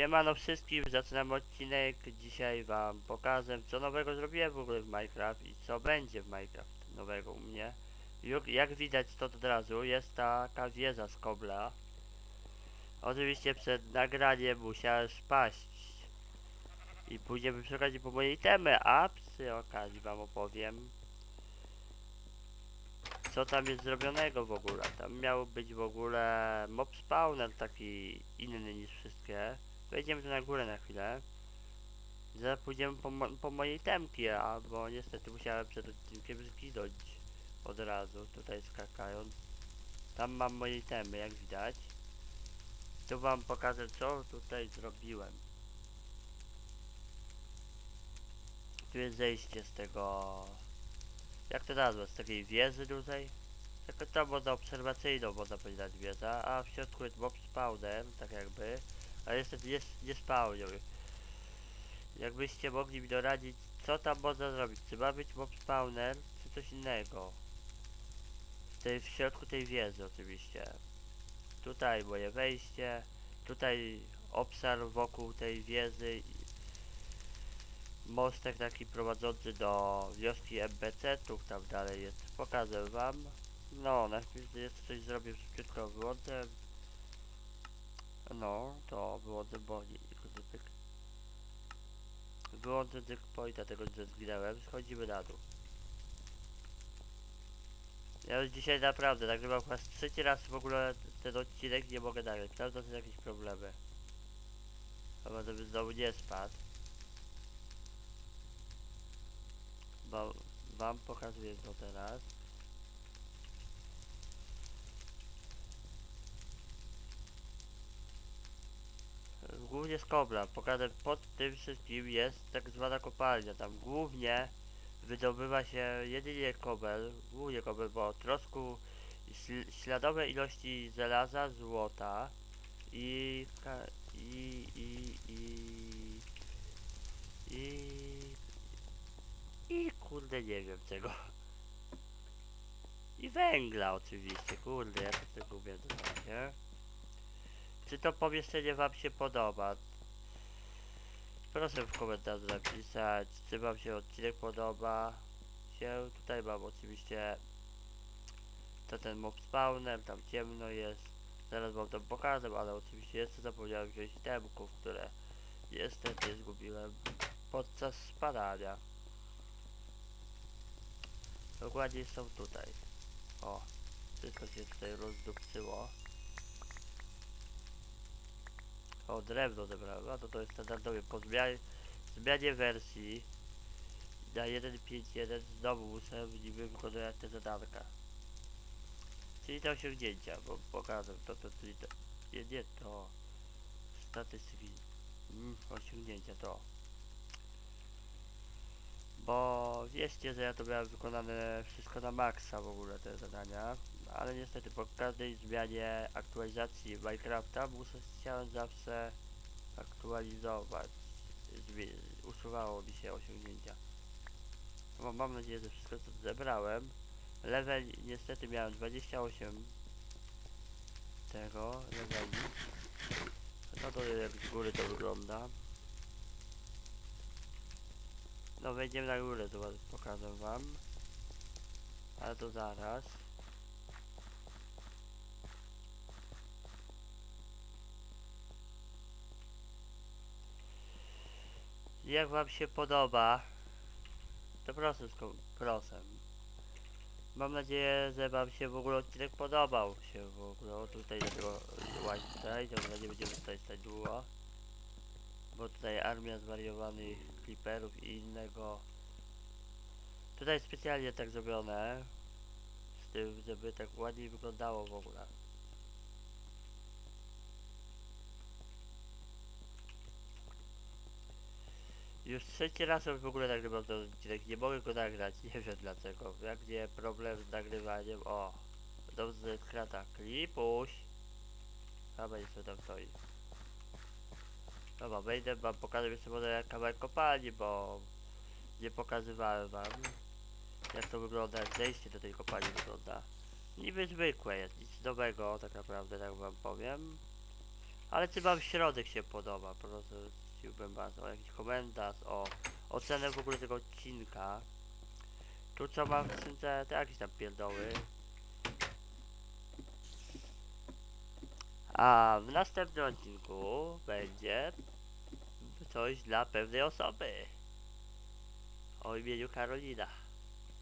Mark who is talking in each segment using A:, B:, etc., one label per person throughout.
A: Siemano wszystkim, zaczynamy odcinek. Dzisiaj wam pokażę co nowego zrobiłem w ogóle w Minecraft i co będzie w Minecraft nowego u mnie. Jak widać to od razu jest taka wieża z kobla. Oczywiście przed nagraniem musiałem spaść. I pójdziemy przy okazji po mojej temy, a przy okazji wam opowiem co tam jest zrobionego w ogóle. Tam miał być w ogóle mob spawner taki inny niż wszystkie. Wejdziemy tu na górę na chwilę. Zaraz pójdziemy po, mo po mojej temki, a bo niestety musiałem przed odcinkiem zginąć od razu, tutaj skakając. Tam mam moje temy, jak widać. Tu wam pokażę co tutaj zrobiłem. Tu jest zejście z tego... Jak to nazwać? Z takiej wieży tutaj? Taka to woda obserwacyjną można powiedzieć wieża, a w środku jest mob spawner, tak jakby. A niestety nie, nie spełnił. Jakbyście mogli mi doradzić, co tam można zrobić? Czy ma być mob spawner, czy coś innego? W, tej, w środku tej wieży oczywiście. Tutaj moje wejście, tutaj obszar wokół tej wieży. Mostek taki prowadzący do wioski MBC, tu tam dalej jest. Pokażę wam. No, na chwilę jeszcze coś zrobię szybciutko wyłączę. No, to wyłączę, bo nie, kurde, pyk. Wyłączę checkpointa tego, że zginęłem. Schodzimy na dół. Ja już dzisiaj naprawdę nagrywam chyba trzeci raz w ogóle ten odcinek nie mogę nagrać. Cały czas są jakieś problemy. Chyba żeby znowu nie spadł. Wam pokazuję to teraz. Głównie z kobla. Pokażę pod tym wszystkim jest tak zwana kopalnia. Tam głównie wydobywa się jedynie kobel, głównie kobel, bo trosku śl- śladowe ilości żelaza, złota i i i i i i kurde nie wiem czego. I węgla oczywiście, kurde, ja to tego umiem dodać, nie? Czy to pomieszczenie wam się podoba? Proszę w komentarzu napisać, czy wam się odcinek podoba. Się tutaj mam oczywiście to ten mob spawner, tam ciemno jest. Zaraz wam to pokażę, ale oczywiście jeszcze zapomniałem wziąć temków, które niestety zgubiłem podczas spadania. Dokładnie są tutaj. O, wszystko się tutaj rozdupcyło. O, drewno zebrałem, a to to jest standardowy. Po zmianie, zmianie wersji na 1.5.1 znowu muszę niby wykonywać te zadanka. Czyli te osiągnięcia, bo pokażę to, to, czyli to, nie, nie to, statystyki, mm, osiągnięcia to. Bo wiecie, że ja to miałem wykonane wszystko na maksa w ogóle te zadania, ale niestety po każdej zmianie aktualizacji Minecrafta muszę chciałem zawsze aktualizować. Usuwało mi się osiągnięcia. Mam nadzieję, że wszystko co zebrałem. Level niestety miałem 28 tego leveli. No to jak z góry to wygląda. No wejdziemy na górę, to pokażę wam. Ale to zaraz. Jak wam się podoba, to proszę, sko- proszę. Mam nadzieję, że wam się w ogóle odcinek podobał się w ogóle. Tutaj do tego łańcucha i dobra, nie będziemy tutaj stać długo. Bo tutaj armia zwariowanych creeperów i innego. Tutaj specjalnie tak zrobione. Z tym, żeby tak ładniej wyglądało w ogóle. Już trzeci raz już w ogóle nagrywam ten odcinek, nie mogę go nagrać, nie wiem dlaczego. Jak nie problem z nagrywaniem, o. Dobrze, krata, klipuś. Chyba jeszcze tam stoi. Dobra, wejdę wam, pokażę jeszcze może kawałek kopalni, bo nie pokazywałem wam jak to wygląda, jak zejście do tej kopalni wygląda. Niby zwykłe jest, nic nowego tak naprawdę, tak wam powiem. Ale czy wam środek się podoba? Po prostu chciałbym was o jakiś komentarz, o ocenę w ogóle tego odcinka. Tu co mam w skrzynce, to jakieś tam pierdoły. A w następnym odcinku będzie coś dla pewnej osoby o imieniu Karolina.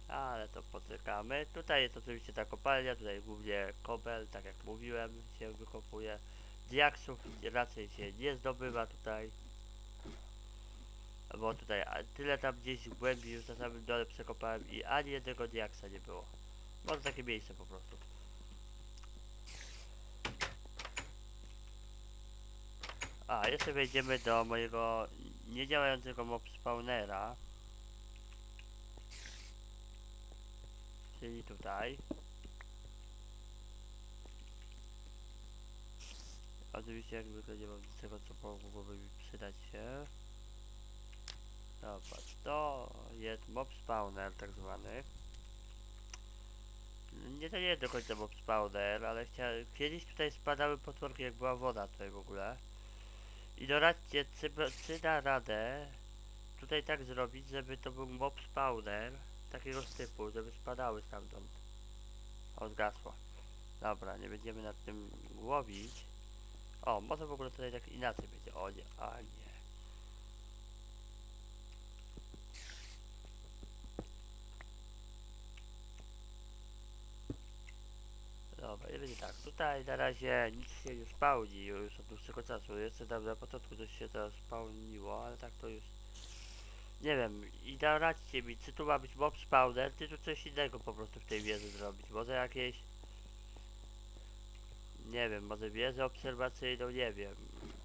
A: Ale to poczekamy. Tutaj jest oczywiście ta kopalnia, tutaj głównie kobel, tak jak mówiłem, się wykopuje. Diaksów raczej się nie zdobywa tutaj. Bo tutaj a, tyle tam gdzieś w głębi już na samym dole przekopałem i ani jednego diaksa nie było. Może takie miejsce po prostu. A, jeszcze wejdziemy do mojego niedziałającego mob spawnera. Czyli tutaj. Oczywiście jak zwykle nie mam nic tego co mogłoby mi przydać się. Dobra, to jest mob spawner tak zwany. Nie to nie jest do końca mob spawner, ale chcia... kiedyś tutaj spadały potworki jak była woda tutaj w ogóle. I doradźcie, czy, czy da radę tutaj tak zrobić, żeby to był mob spawner takiego typu, żeby spadały stamtąd. Odgasło. Dobra, nie będziemy nad tym łowić. O, może w ogóle tutaj tak inaczej będzie. O nie, a nie. Dobra, i będzie tak. Tutaj na razie nic się nie spełni już od dłuższego czasu. Jeszcze tam na początku coś się to spełniło, ale tak to już nie wiem, i doradźcie mi, czy tu ma być mob spawner, czy tu coś innego po prostu w tej wieży zrobić. Może jakieś... Nie wiem, może wieżę obserwacyjną, nie wiem.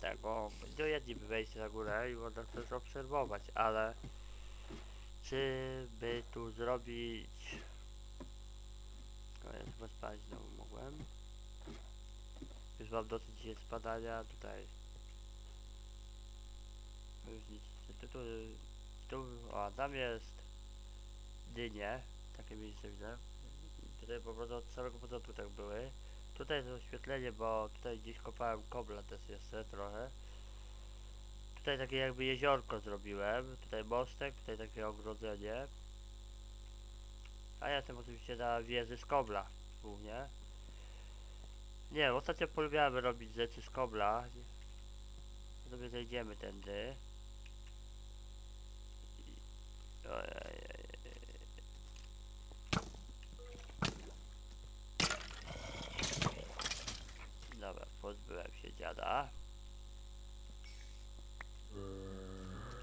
A: Tak, bo do jedni by wejść na górę i można coś obserwować, ale... Czy by tu zrobić... Ja chyba spać znowu mogłem. Już mam dosyć dzisiaj spadania, tutaj... Już nic, tu, tu, tu, o, tam jest dynie, takie miejsce widzę. Tutaj po prostu od samego początku tak były. Tutaj jest oświetlenie, bo tutaj gdzieś kopałem kobla też jeszcze trochę. Tutaj takie jakby jeziorko zrobiłem, tutaj mostek, tutaj takie ogrodzenie. A ja jestem oczywiście na wieży z kobla głównie. Nie, ostatnio polubiałem robić rzeczy z kobla. Sobie zejdziemy tędy. Ojej. Dobra, pozbyłem się dziada.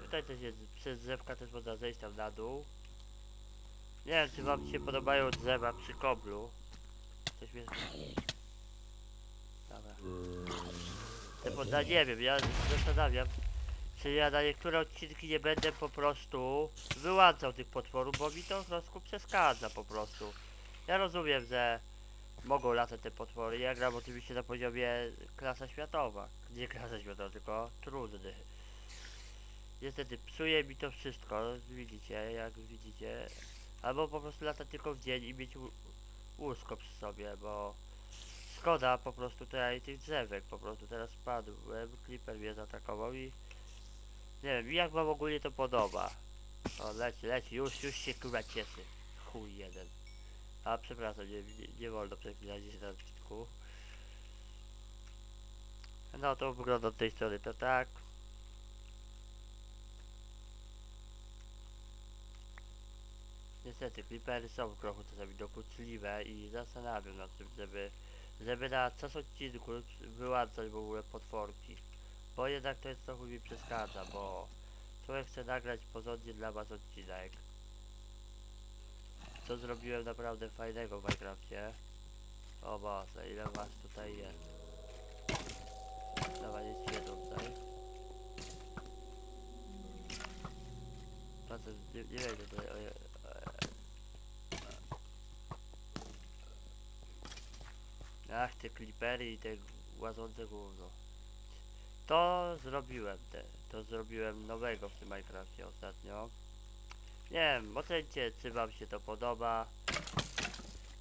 A: Tutaj też jest, przez drzewka też można zejść tam na dół. Nie wiem, czy wam się podobają drzewa przy koblu. Coś mnie... Dobra. Te poda, nie wiem, ja zastanawiam, czy ja na niektóre odcinki nie będę po prostu wyłączał tych potworów, bo mi to troszkę przeszkadza po prostu. Ja rozumiem, że mogą latać te potwory, ja gram oczywiście na poziomie klasa światowa. Nie klasa światowa, tylko trudny. Niestety psuje mi to wszystko, widzicie, jak widzicie. Albo po prostu latać tylko w dzień i mieć łó- łóżko przy sobie, bo szkoda po prostu tutaj tych drzewek, po prostu teraz spadłem, Clipper mnie zaatakował i nie wiem, jak wam ogólnie to podoba. O, leci, leci, już, już się kurwa cieszy. Chuj jeden. A przepraszam, nie, nie, nie wolno przeklinać się na odcinku. No to wygląda od tej strony to tak. Niestety, klipery są trochę czasami dokuczliwe i zastanawiam nad tym, żeby, żeby na czas odcinku wyłączać w ogóle potworki. Bo jednak to jest trochę mi przeszkadza, bo człowiek chce nagrać porządnie dla was odcinek. Co zrobiłem naprawdę fajnego w Minecrafcie. O Boże, ile was tutaj jest. Dobra, nie świecą tutaj. Nie, nie wejdę tutaj, o, je- Ach, te klipery i te łazące gówno. To zrobiłem te, to zrobiłem nowego w tym Minecrafcie ostatnio. Nie wiem, ocencie czy wam się to podoba.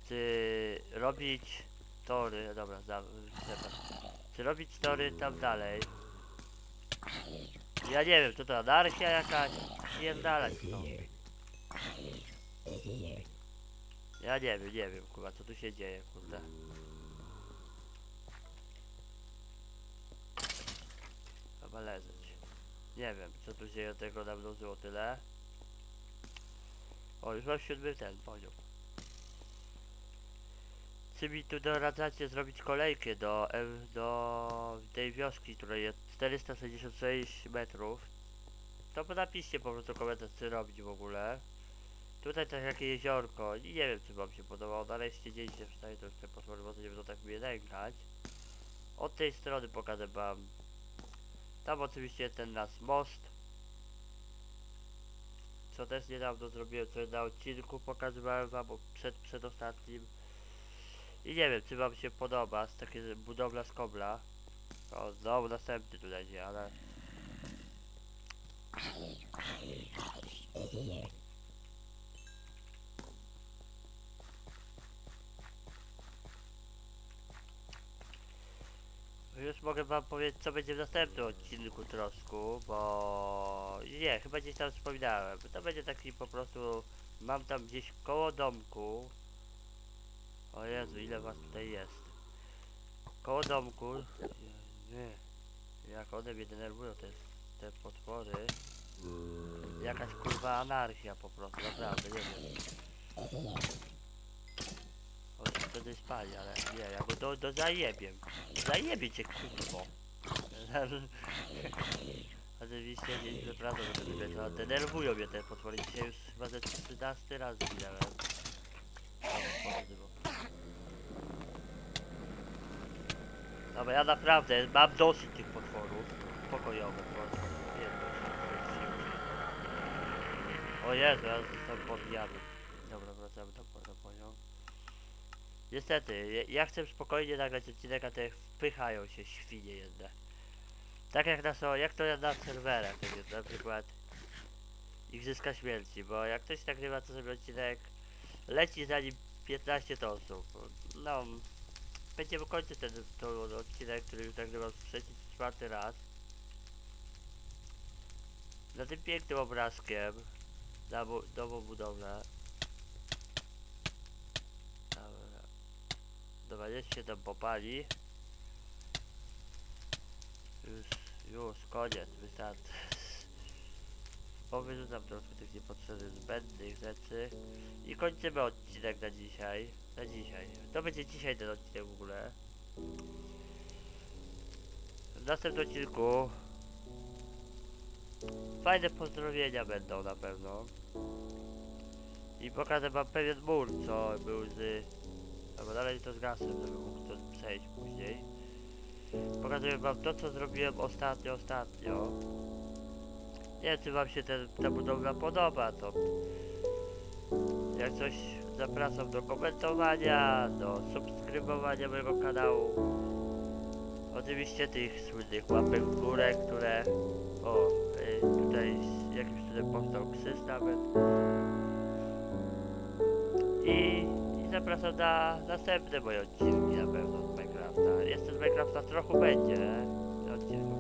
A: Czy robić tory, dobra, za. Czy robić tory tam dalej? Ja nie wiem, czy to anarchia jakaś? Pierdalać no. Ja nie wiem, nie wiem, kurwa, co tu się dzieje, kurde. Chyba leżeć. Nie wiem, co tu dzieje, tego nam dążyło tyle. O, już mam siódmy ten poziom. Czy mi tu doradzacie zrobić kolejkę do, do tej wioski, której jest 466 metrów? To bo napiszcie po prostu komentarz, co robić w ogóle. Tutaj tak jakie jeziorko, nie wiem czy wam się podobało, nareszcie się wstaje, to już te potwory może nie będą tak mnie nękać. Od tej strony pokażę wam. Tam oczywiście ten nasz most. Co też niedawno zrobiłem, co na odcinku pokazywałem wam bo przed, przedostatnim. I nie wiem czy wam się podoba, z takie budowla z kobla. O, znowu następny tu ale... Już mogę wam powiedzieć, co będzie w następnym odcinku trosku, bo... Nie, chyba gdzieś tam wspominałem. To będzie taki po prostu... Mam tam gdzieś koło domku... O Jezu, ile was tutaj jest. Koło domku... Nie. Jak one mnie denerwują, te, te potwory. Jakaś kurwa anarchia po prostu, naprawdę, nie wiem. On wtedy spali, ale nie, ja go do, do zajebiem. Zajebie cię kurwo. Oczywiście nie przepraszam za ten wieczór, ale denerwują mnie te potwory. Dzisiaj już chyba ze 13 razy widziałem. Dobra, ja naprawdę mam dosyć tych potworów pierdol się, O Jezu, ja zostałem podbijany. Dobra, wracamy do, do poziom. Niestety, ja- chcę spokojnie nagrać odcinek, a te wpychają się świnie jedne. Tak jak na so, jak to na serwerach, tak jest, na przykład Igrzyska Śmierci, bo jak ktoś nagrywa to sobie odcinek, leci za nim 15 osób. No, będziemy kończyć ten, ten odcinek, który już nagrywam trzeci, czy czwarty raz. Na tym pięknym obrazkiem, na bu- nową budowlę. Dobra. Dobra, tam popali. Już, już, koniec, wystarczy. Powyrzucam troszkę tych niepotrzebnych, zbędnych rzeczy. I kończymy odcinek na dzisiaj. Na dzisiaj. To będzie dzisiaj ten odcinek w ogóle. W następnym odcinku fajne pozdrowienia będą na pewno. I pokażę wam pewien mur, co był z... Dobra, dalej to zgasę, żeby mógł to przejść później. Pokazuję wam to, co zrobiłem ostatnio, ostatnio. Nie wiem, czy wam się ta budowla podoba, to... Jak coś zapraszam do komentowania, do subskrybowania mojego kanału. Oczywiście tych słynnych łapek w górę, które... O, y, tutaj jakimś cudem powstał krzyż nawet. I zapraszam na następne moje odcinki na pewno z Minecrafta. Jeszcze z Minecrafta trochę będzie odcinków